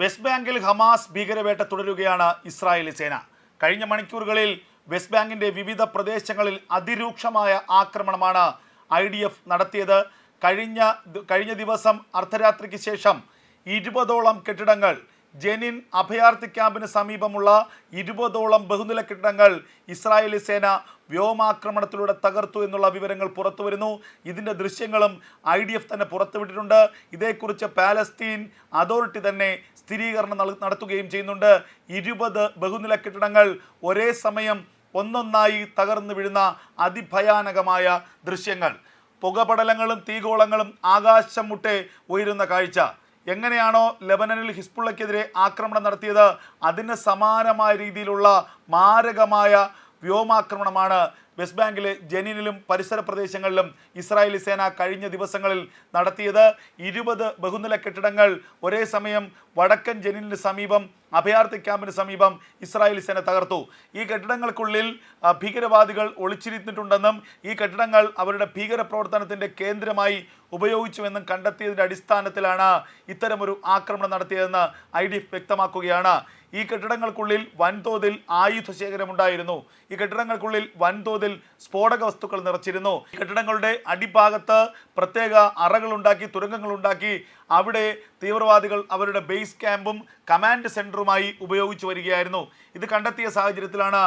West ബാങ്കിൽ Hamas ഭീകരവേട്ട തുടരുകയാണ് Israeli സേന. കഴിഞ്ഞ മണിക്കൂറുകളിൽ വെസ്റ്റ് ബാങ്കിന്റെ വിവിധ പ്രദേശങ്ങളിൽ അതിരൂക്ഷമായ ആക്രമണമാണ് ഐ ഡി എഫ് നടത്തിയത്. കഴിഞ്ഞ കഴിഞ്ഞ ദിവസം അർദ്ധരാത്രിക്ക് ശേഷം ഇരുപതോളം കെട്ടിടങ്ങൾ ജെനിൻ അഭയാർത്ഥി ക്യാമ്പിന് സമീപമുള്ള ഇരുപതോളം ബഹുനില കെട്ടിടങ്ങൾ ഇസ്രായേലി സേന വ്യോമാക്രമണത്തിലൂടെ തകർത്തു എന്നുള്ള വിവരങ്ങൾ പുറത്തു വരുന്നു. ഇതിന്റെ ദൃശ്യങ്ങളും ഐ ഡി എഫ് തന്നെ പുറത്തുവിട്ടിട്ടുണ്ട്. ഇതേക്കുറിച്ച് പാലസ്തീൻ അതോറിറ്റി തന്നെ സ്ഥിരീകരണം നടത്തുകയും ചെയ്യുന്നുണ്ട്. ഇരുപത് ബഹുനില കെട്ടിടങ്ങൾ ഒരേ സമയം ഒന്നൊന്നായി തകർന്നു വീഴുന്ന അതിഭയാനകമായ ദൃശ്യങ്ങൾ. പുകപടലങ്ങളും തീഗോളങ്ങളും ആകാശം മുട്ടെ ഉയരുന്ന കാഴ്ച. എങ്ങനെയാണോ ലെബനനിൽ ഹിസ്ബുള്ളക്കെതിരെ ആക്രമണം നടത്തിയത് അതിന് സമാനമായ രീതിയിലുള്ള മാരകമായ വ്യോമാക്രമണമാണ് വെസ്റ്റ് ബാങ്കിലെ ജനീനിലും പരിസര പ്രദേശങ്ങളിലും ഇസ്രായേലി സേന കഴിഞ്ഞ ദിവസങ്ങളിൽ നടത്തിയത് ഇരുപത് ബഹുനില കെട്ടിടങ്ങൾ. ഒരേ സമയം വടക്കൻ ജനീനിന് സമീപം അഭയാർത്ഥി ക്യാമ്പിന് സമീപം ഇസ്രായേലി സേന തകർത്തു. ഈ കെട്ടിടങ്ങൾക്കുള്ളിൽ ഭീകരവാദികൾ ഒളിച്ചിരുന്നിട്ടുണ്ടെന്നും ഈ കെട്ടിടങ്ങൾ അവരുടെ ഭീകരപ്രവർത്തനത്തിന്റെ കേന്ദ്രമായി ഉപയോഗിച്ചുവെന്നും കണ്ടെത്തിയതിന്റെ അടിസ്ഥാനത്തിലാണ് ഇത്തരമൊരു ആക്രമണം നടത്തിയതെന്ന് ഐ ഡി എഫ് വ്യക്തമാക്കുകയാണ്. ഈ കെട്ടിടങ്ങൾക്കുള്ളിൽ വൻതോതിൽ ആയുധ ശേഖരമുണ്ടായിരുന്നു ഈ കെട്ടിടങ്ങൾക്കുള്ളിൽ വൻതോതിൽ സ്ഫോടക വസ്തുക്കൾ നിറച്ചിരുന്നു. കെട്ടിടങ്ങളുടെ അടിഭാഗത്ത് പ്രത്യേക അറകളുണ്ടാക്കി തുരങ്കങ്ങളുണ്ടാക്കി അവിടെ തീവ്രവാദികൾ അവരുടെ ബേസ് ക്യാമ്പും കമാൻഡ് സെന്ററുമായി ഉപയോഗിച്ചു വരികയായിരുന്നു. ഇത് കണ്ടെത്തിയ സാഹചര്യത്തിലാണ്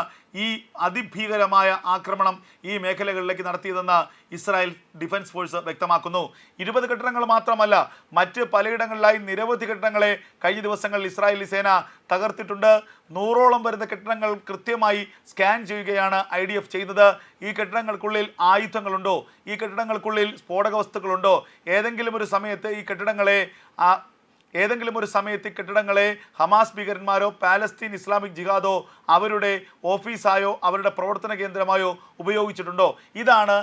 ഈ അതിഭീകരമായ ആക്രമണം ഈ മേഖലകളിലേക്ക് നടത്തിയതെന്ന് ഇസ്രായേൽ ഡിഫൻസ് ഫോഴ്സ് വ്യക്തമാക്കുന്നു. ഇരുപത് കെട്ടിടങ്ങൾ മാത്രമല്ല മറ്റ് പലയിടങ്ങളിലായി നിരവധി കെട്ടിടങ്ങളെ കഴിഞ്ഞ ദിവസങ്ങളിൽ ഇസ്രായേലി സേന തകർത്തിട്ടുണ്ട്. നൂറോളം വരുന്ന കെട്ടിടങ്ങൾ കൃത്യമായി സ്കാൻ ചെയ്യുകയാണ് ഐ ചെയ്യുന്നത്. ഈ കെട്ടിടങ്ങൾക്കുള്ളിൽ ആയുധങ്ങളുണ്ടോ? ഈ കെട്ടിടങ്ങൾക്കുള്ളിൽ സ്ഫോടക വസ്തുക്കളുണ്ടോ? ഏതെങ്കിലും ഒരു സമയത്ത് ഈ കെട്ടിടങ്ങളെ ഏതെങ്കിലും ഒരു സമയത്ത് കെട്ടിടങ്ങളെ ഹമാസ് ഭീകരന്മാരോ പാലസ്തീൻ ഇസ്ലാമിക് ജിഹാദോ അവരുടെ ഓഫീസായോ അവരുടെ പ്രവർത്തന കേന്ദ്രമായോ ഉപയോഗിച്ചിട്ടുണ്ടോ? ഇതാണ്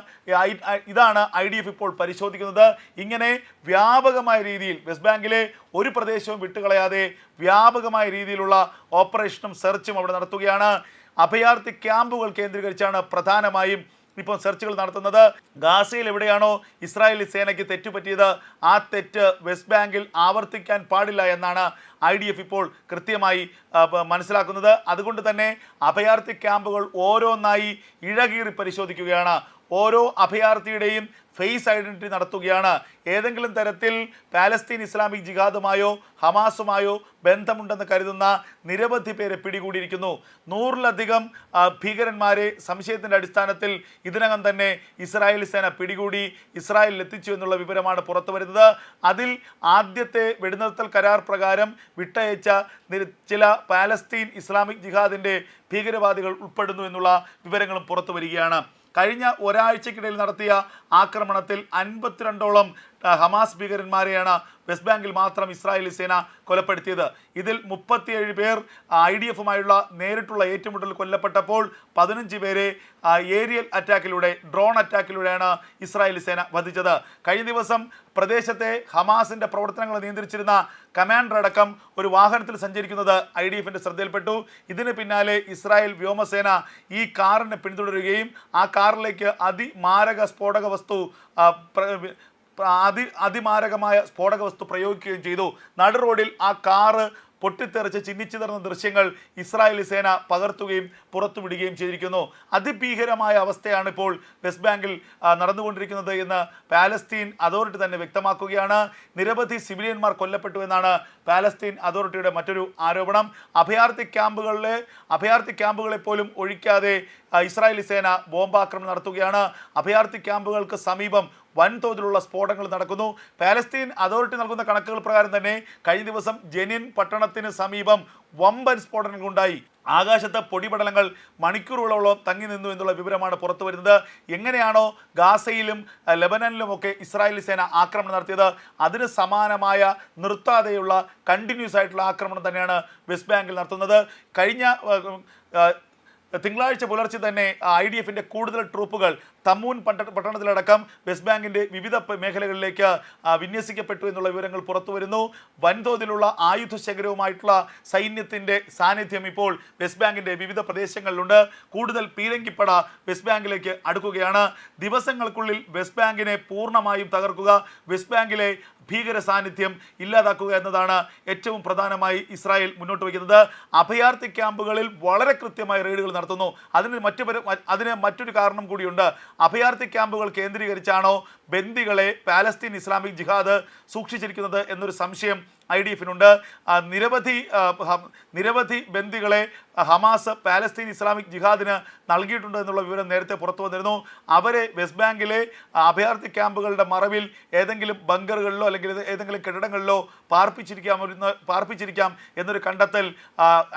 ഇതാണ് ഐ ഡി എഫ് ഇപ്പോൾ പരിശോധിക്കുന്നത്. ഇങ്ങനെ വ്യാപകമായ രീതിയിൽ വെസ്റ്റ് ബാങ്കിലെ ഒരു പ്രദേശവും വിട്ടുകളയാതെ വ്യാപകമായ രീതിയിലുള്ള ഓപ്പറേഷനും സെർച്ചും അവിടെ നടത്തുകയാണ്. അഭയാർത്ഥി ക്യാമ്പുകൾ കേന്ദ്രീകരിച്ചാണ് പ്രധാനമായും ഇപ്പോൾ സെർച്ചുകൾ നടത്തുന്നത്. ഗാസയിൽ എവിടെയാണോ ഇസ്രായേലി സേനയ്ക്ക് തെറ്റുപറ്റിയത് ആ തെറ്റ് വെസ്റ്റ് ബാങ്കിൽ ആവർത്തിക്കാൻ പാടില്ല എന്നാണ് ഐ ഡി എഫ് ഇപ്പോൾ കൃത്യമായി മനസ്സിലാക്കുന്നത്. അതുകൊണ്ട് തന്നെ അഭയാർത്ഥി ക്യാമ്പുകൾ ഓരോന്നായി ഇഴകീറി പരിശോധിക്കുകയാണ്. ഓരോ അഭയാർത്ഥിയുടെയും ഫേസ് ഐഡന്റിറ്റി നടത്തുകയാണ്. ഏതെങ്കിലും തരത്തിൽ പാലസ്തീൻ ഇസ്ലാമിക് ജിഹാദുമായോ ഹമാസുമായോ ബന്ധമുണ്ടെന്ന് കരുതുന്ന നിരവധി പേരെ പിടികൂടിയിരിക്കുന്നു. നൂറിലധികം ഭീകരന്മാരെ സംശയത്തിന്റെ അടിസ്ഥാനത്തിൽ ഇതിനകം തന്നെ ഇസ്രായേൽ സേന പിടികൂടി ഇസ്രായേലിൽ എത്തിച്ചു എന്നുള്ള വിവരമാണ് പുറത്തു വരുന്നത്. അതിൽ ആദ്യത്തെ വെടിനിർത്തൽ കരാർ പ്രകാരം വിട്ടയച്ച ചില പാലസ്തീൻ ഇസ്ലാമിക് ജിഹാദിന്റെ ഭീകരവാദികൾ ഉൾപ്പെടുന്നു എന്നുള്ള വിവരങ്ങളും പുറത്തു വരികയാണ്. കഴിഞ്ഞ ഒരാഴ്ചക്കിടയിൽ നടത്തിയ ആക്രമണത്തിൽ അൻപത്തിരണ്ടോളം ഹമാസ് ഭീകരന്മാരെയാണ് വെസ്റ്റ് ബാങ്കിൽ മാത്രം ഇസ്രായേലി സേന കൊലപ്പെടുത്തിയത്. ഇതിൽ മുപ്പത്തിയേഴ് പേർ ഐ ഡി എഫുമായുള്ള നേരിട്ടുള്ള ഏറ്റുമുട്ടൽ കൊല്ലപ്പെട്ടപ്പോൾ പതിനഞ്ച് പേരെ ഏരിയൽ അറ്റാക്കിലൂടെ ഡ്രോൺ അറ്റാക്കിലൂടെയാണ് ഇസ്രായേലി സേന വധിച്ചത്. കഴിഞ്ഞ ദിവസം പ്രദേശത്തെ ഹമാസിന്റെ പ്രവർത്തനങ്ങൾ നിയന്ത്രിച്ചിരുന്ന കമാൻഡർ അടക്കം ഒരു വാഹനത്തിൽ സഞ്ചരിക്കുന്നത് ഐ ഡി എഫിന്റെ ശ്രദ്ധയിൽപ്പെട്ടു. ഇതിന് പിന്നാലെ ഇസ്രായേൽ വ്യോമസേന ഈ കാറിനെ പിന്തുടരുകയും ആ കാറിലേക്ക് അതിമാരക സ്ഫോടക വസ്തു അതി അതിമാരകമായ സ്ഫോടക വസ്തു പ്രയോഗിക്കുകയും ചെയ്തു. നടു റോഡിൽ ആ കാറ് പൊട്ടിത്തെറിച്ച് ചിന്നിച്ചിതർന്ന ദൃശ്യങ്ങൾ ഇസ്രായേലി സേന പകർത്തുകയും പുറത്തുവിടുകയും ചെയ്തിരിക്കുന്നു. അതിഭീകരമായ അവസ്ഥയാണ് ഇപ്പോൾ വെസ്റ്റ് ബാങ്കിൽ നടന്നുകൊണ്ടിരിക്കുന്നത് എന്ന് പാലസ്തീൻ അതോറിറ്റി തന്നെ വ്യക്തമാക്കുകയാണ്. നിരവധി സിവിലിയന്മാർ കൊല്ലപ്പെട്ടു എന്നാണ് പാലസ്തീൻ അതോറിറ്റിയുടെ മറ്റൊരു ആരോപണം. അഭയാർത്ഥി ക്യാമ്പുകളിലെ അഭയാർത്ഥി ക്യാമ്പുകളെ പോലും ഒഴിക്കാതെ ഇസ്രായേലി സേന ബോംബാക്രമണം നടത്തുകയാണ്. അഭയാർത്ഥി ക്യാമ്പുകൾക്ക് സമീപം വൻതോതിലുള്ള സ്ഫോടനങ്ങൾ നടക്കുന്നു. പാലസ്തീൻ അതോറിറ്റി നൽകുന്ന കണക്കുകൾ പ്രകാരം തന്നെ കഴിഞ്ഞ ദിവസം ജെനിൻ പട്ടണത്തിന് സമീപം വമ്പൻ സ്ഫോടനങ്ങൾ ഉണ്ടായി ആകാശത്ത് പൊടിപടലങ്ങൾ മണിക്കൂറുകളോളം തങ്ങി നിന്നു എന്നുള്ള വിവരമാണ് പുറത്തു വരുന്നത്. എങ്ങനെയാണോ ഗാസയിലും ലെബനനിലുമൊക്കെ ഇസ്രായേലി സേന ആക്രമണം നടത്തിയത്. അതിന് സമാനമായ നിർത്താതെയുള്ള കണ്ടിന്യൂസ് ആയിട്ടുള്ള ആക്രമണം തന്നെയാണ് വെസ്റ്റ് ബാങ്കിൽ നടത്തുന്നത്. കഴിഞ്ഞ തിങ്കളാഴ്ച പുലർച്ചെ തന്നെ ഐ ഡി എഫിന്റെ കൂടുതൽ ട്രൂപ്പുകൾ തമ്മൂൻ പട്ട- പട്ടണത്തിലടക്കം വെസ്റ്റ് ബാങ്കിന്റെ വിവിധ മേഖലകളിലേക്ക് വിന്യസിക്കപ്പെട്ടു എന്നുള്ള വിവരങ്ങൾ പുറത്തു വരുന്നു. വൻതോതിലുള്ള ആയുധ ശേഖരവുമായിട്ടുള്ള സൈന്യത്തിന്റെ സാന്നിധ്യം ഇപ്പോൾ വെസ്റ്റ് ബാങ്കിന്റെ വിവിധ പ്രദേശങ്ങളിലുണ്ട്. കൂടുതൽ പീരങ്കിപ്പട വെസ്റ്റ് ബാങ്കിലേക്ക് അടുക്കുകയാണ്. ദിവസങ്ങൾക്കുള്ളിൽ വെസ്റ്റ് ബാങ്കിനെ പൂർണമായും തകർക്കുക വെസ്റ്റ് ബാങ്കിലെ ഭീകര സാന്നിധ്യം ഇല്ലാതാക്കുക എന്നതാണ് ഏറ്റവും പ്രധാനമായി ഇസ്രായേൽ മുന്നോട്ട് വയ്ക്കുന്നത്. അഭയാർത്ഥി ക്യാമ്പുകളിൽ വളരെ കൃത്യമായ റെയ്ഡുകൾ നടത്തുന്നു. അതിന് മറ്റു അതിന് മറ്റൊരു കാരണം കൂടിയുണ്ട്. അഭയാർത്ഥി ക്യാമ്പുകൾ കേന്ദ്രീകരിച്ചാണോ ബന്ദികളെ പാലസ്തീൻ ഇസ്ലാമിക് ജിഹാദ് സൂക്ഷിച്ചിരിക്കുന്നത് എന്നൊരു സംശയം ഐ ഡി എഫിനുണ്ട്. നിരവധി നിരവധി ബന്ദികളെ ഹമാസ് പാലസ്തീൻ ഇസ്ലാമിക് ജിഹാദിന് നൽകിയിട്ടുണ്ട് എന്നുള്ള വിവരം നേരത്തെ പുറത്തു വന്നിരുന്നു. അവരെ വെസ്റ്റ് ബാങ്കിലെ അഭയാർത്ഥി ക്യാമ്പുകളുടെ മറവിൽ ഏതെങ്കിലും ബങ്കറുകളിലോ അല്ലെങ്കിൽ ഏതെങ്കിലും കെട്ടിടങ്ങളിലോ പാർപ്പിച്ചിരിക്കാം പാർപ്പിച്ചിരിക്കാം എന്നൊരു കണ്ടെത്തൽ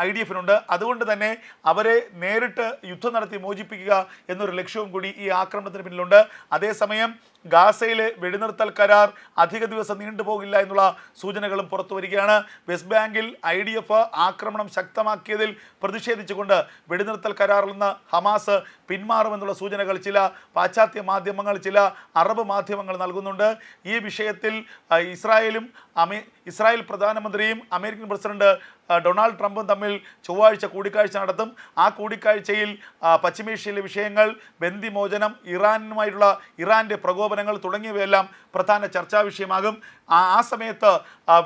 ഐ ഡി എഫിനുണ്ട്. അതുകൊണ്ട് തന്നെ അവരെ നേരിട്ട് യുദ്ധം നടത്തി മോചിപ്പിക്കുക എന്നൊരു ലക്ഷ്യവും കൂടി ഈ ആക്രമണത്തിന് പിന്നിലുണ്ട്. അതേസമയം ഗാസയിലെ വെടിനിർത്തൽ കരാർ അധിക ദിവസം നീണ്ടുപോകില്ല എന്നുള്ള സൂചനകളും പുറത്തു വരികയാണ്. വെസ്റ്റ് ബാങ്കിൽ ഐ ഡി എഫ് ആക്രമണം ശക്തമാക്കിയതിൽ പ്രതിഷേധിച്ചുകൊണ്ട് വെടിനിർത്തൽ കരാറിൽ നിന്ന് ഹമാസ് പിന്മാറുമെന്നുള്ള സൂചനകൾ ചില പാശ്ചാത്യ മാധ്യമങ്ങൾ ചില അറബ് മാധ്യമങ്ങൾ നൽകുന്നുണ്ട്. ഈ വിഷയത്തിൽ ഇസ്രായേലും അമേ ഇസ്രായേൽ പ്രധാനമന്ത്രിയും അമേരിക്കൻ പ്രസിഡന്റ് ഡൊണാൾഡ് ട്രംപും തമ്മിൽ ചൊവ്വാഴ്ച കൂടിക്കാഴ്ച നടത്തും. ആ കൂടിക്കാഴ്ചയിൽ പശ്ചിമേഷ്യയിലെ വിഷയങ്ങൾ ബന്ദിമോചനം ഇറാനുമായിട്ടുള്ള ഇറാന്റെ പ്രകോപനങ്ങൾ തുടങ്ങിയവയെല്ലാം പ്രധാന ചർച്ചാ വിഷയമാകും. ആ സമയത്ത്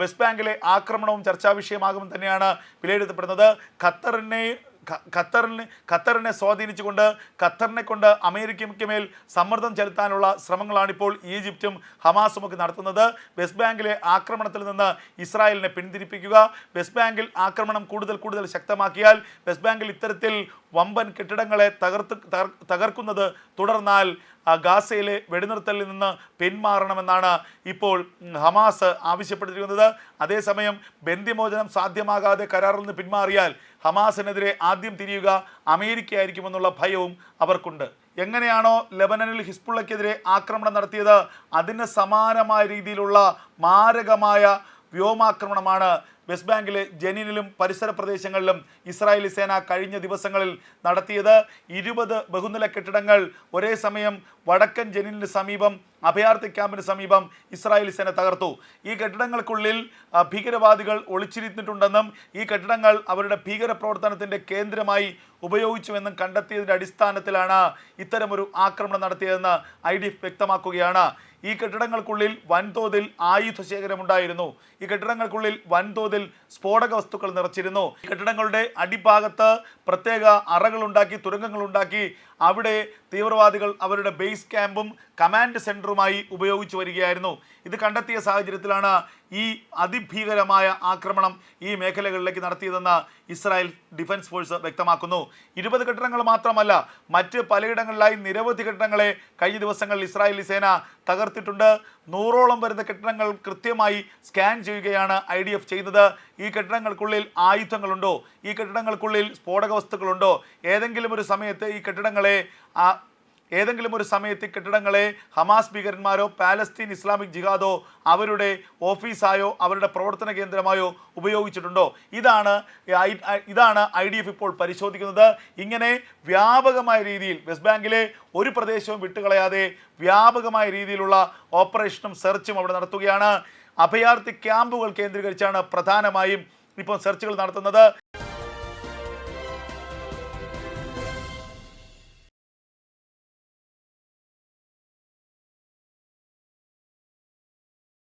വെസ്റ്റ് ബാങ്കിലെ ആക്രമണവും ചർച്ചാ വിഷയമാകും തന്നെയാണ് വിലയിരുത്തപ്പെടുന്നത്. ഖത്തറിനെ ഖത്തറിന് ഖത്തറിനെ സ്വാധീനിച്ചുകൊണ്ട് ഖത്തറിനെ കൊണ്ട് അമേരിക്കയ്ക്ക് മേൽ സമ്മർദ്ദം ചെലുത്താനുള്ള ശ്രമങ്ങളാണിപ്പോൾ ഈജിപ്തും ഹമാസും ഒക്കെ നടത്തുന്നത്. വെസ്റ്റ് ബാങ്കിലെ ആക്രമണത്തിൽ നിന്ന് ഇസ്രായേലിനെ പിന്തിരിപ്പിക്കുക. വെസ്റ്റ് ബാങ്കിൽ ആക്രമണം കൂടുതൽ കൂടുതൽ ശക്തമാക്കിയാൽ വെസ്റ്റ് ബാങ്കിൽ ഇത്തരത്തിൽ വമ്പൻ കെട്ടിടങ്ങളെ തകർത്ത് തകർ- തകർക്കുന്നത് തുടർന്നാൽ ഗാസയിലെ വെടിനിർത്തലിൽ നിന്ന് പിന്മാറണമെന്നാണ് ഇപ്പോൾ ഹമാസ് ആവശ്യപ്പെട്ടിരിക്കുന്നത്. അതേസമയം ബന്ധിമോചനം സാധ്യമാകാതെ കരാറിൽ നിന്ന് പിന്മാറിയാൽ ഹമാസിനെതിരെ ആദ്യം തിരിയുക അമേരിക്കയായിരിക്കുമെന്നുള്ള ഭയവും അവർക്കുണ്ട്. എങ്ങനെയാണോ ലെബനനിൽ ഹിസ്ബുള്ളയ്ക്കെതിരെ ആക്രമണം നടത്തിയത്? അതിന് സമാനമായ രീതിയിലുള്ള മാരകമായ വ്യോമാക്രമണമാണ് വെസ്റ്റ് ബാങ്കിലെ ജനീനിലും പരിസര പ്രദേശങ്ങളിലും ഇസ്രായേലി സേന കഴിഞ്ഞ ദിവസങ്ങളിൽ നടത്തിയത് ഇരുപത് ബഹുനില കെട്ടിടങ്ങൾ. ഒരേ സമയം വടക്കൻ ജനീനിന് സമീപം അഭയാർത്ഥി ക്യാമ്പിന് സമീപം ഇസ്രായേലി സേന തകർത്തു. ഈ കെട്ടിടങ്ങൾക്കുള്ളിൽ ഭീകരവാദികൾ ഒളിച്ചിരുന്നിട്ടുണ്ടെന്നും ഈ കെട്ടിടങ്ങൾ അവരുടെ ഭീകര പ്രവർത്തനത്തിന്റെ കേന്ദ്രമായി ഉപയോഗിച്ചുവെന്നും കണ്ടെത്തിയതിന്റെ അടിസ്ഥാനത്തിലാണ് ഇത്തരമൊരു ആക്രമണം നടത്തിയതെന്ന് ഐ ഡി വ്യക്തമാക്കുകയാണ്. ഈ കെട്ടിടങ്ങൾക്കുള്ളിൽ വൻതോതിൽ ആയുധ ശേഖരമുണ്ടായിരുന്നു ഈ കെട്ടിടങ്ങൾക്കുള്ളിൽ വൻതോതിൽ സ്ഫോടക വസ്തുക്കൾ നിറച്ചിരുന്നു. കെട്ടിടങ്ങളുടെ അടിഭാഗത്ത് പ്രത്യേക അറകളുണ്ടാക്കി തുരങ്കങ്ങളുണ്ടാക്കി. അവിടെ തീവ്രവാദികൾ അവരുടെ ബേസ് ക്യാമ്പും കമാൻഡ് സെന്ററുമായി ഉപയോഗിച്ചു വരികയായിരുന്നു. ഇത് കണ്ടെത്തിയ സാഹചര്യത്തിലാണ് ഈ അതിഭീകരമായ ആക്രമണം ഈ മേഖലകളിലേക്ക് നടത്തിയതെന്ന് ഇസ്രായേൽ ഡിഫൻസ് ഫോഴ്സ് വ്യക്തമാക്കുന്നു. ഇരുപത് കെട്ടിടങ്ങൾ മാത്രമല്ല മറ്റ് പലയിടങ്ങളിലായി നിരവധി കെട്ടിടങ്ങളെ കഴിഞ്ഞ ദിവസങ്ങളിൽ ഇസ്രായേലി സേന തകർത്തിട്ടുണ്ട്. നൂറോളം വരുന്ന കെട്ടിടങ്ങൾ കൃത്യമായി സ്കാൻ ചെയ്യുകയാണ് ഐ ഡി എഫ് ചെയ്യുന്നത്. ഈ കെട്ടിടങ്ങൾക്കുള്ളിൽ ആയുധങ്ങളുണ്ടോ? ഈ കെട്ടിടങ്ങൾക്കുള്ളിൽ സ്ഫോടക വസ്തുക്കളുണ്ടോ? ഏതെങ്കിലും ഒരു സമയത്ത് ഈ കെട്ടിടങ്ങളെ ഏതെങ്കിലും ഒരു സമയത്ത് കെട്ടിടങ്ങളെ ഹമാസ് ഭീകരന്മാരോ പാലസ്തീൻ ഇസ്ലാമിക് ജിഹാദോ അവരുടെ ഓഫീസായോ അവരുടെ പ്രവർത്തന കേന്ദ്രമായോ ഉപയോഗിച്ചിട്ടുണ്ടോ? ഇതാണ് ഇതാണ് ഐ ഡി എഫ് ഇപ്പോൾ പരിശോധിക്കുന്നത്. ഇങ്ങനെ വ്യാപകമായ രീതിയിൽ വെസ്റ്റ് ബാങ്കിലെ ഒരു പ്രദേശവും വിട്ടുകളയാതെ വ്യാപകമായ രീതിയിലുള്ള ഓപ്പറേഷനും സെർച്ചും അവിടെ നടത്തുകയാണ്. അഭയാർത്ഥി ക്യാമ്പുകൾ കേന്ദ്രീകരിച്ചാണ് പ്രധാനമായും ഇപ്പോൾ സെർച്ചുകൾ നടത്തുന്നത്.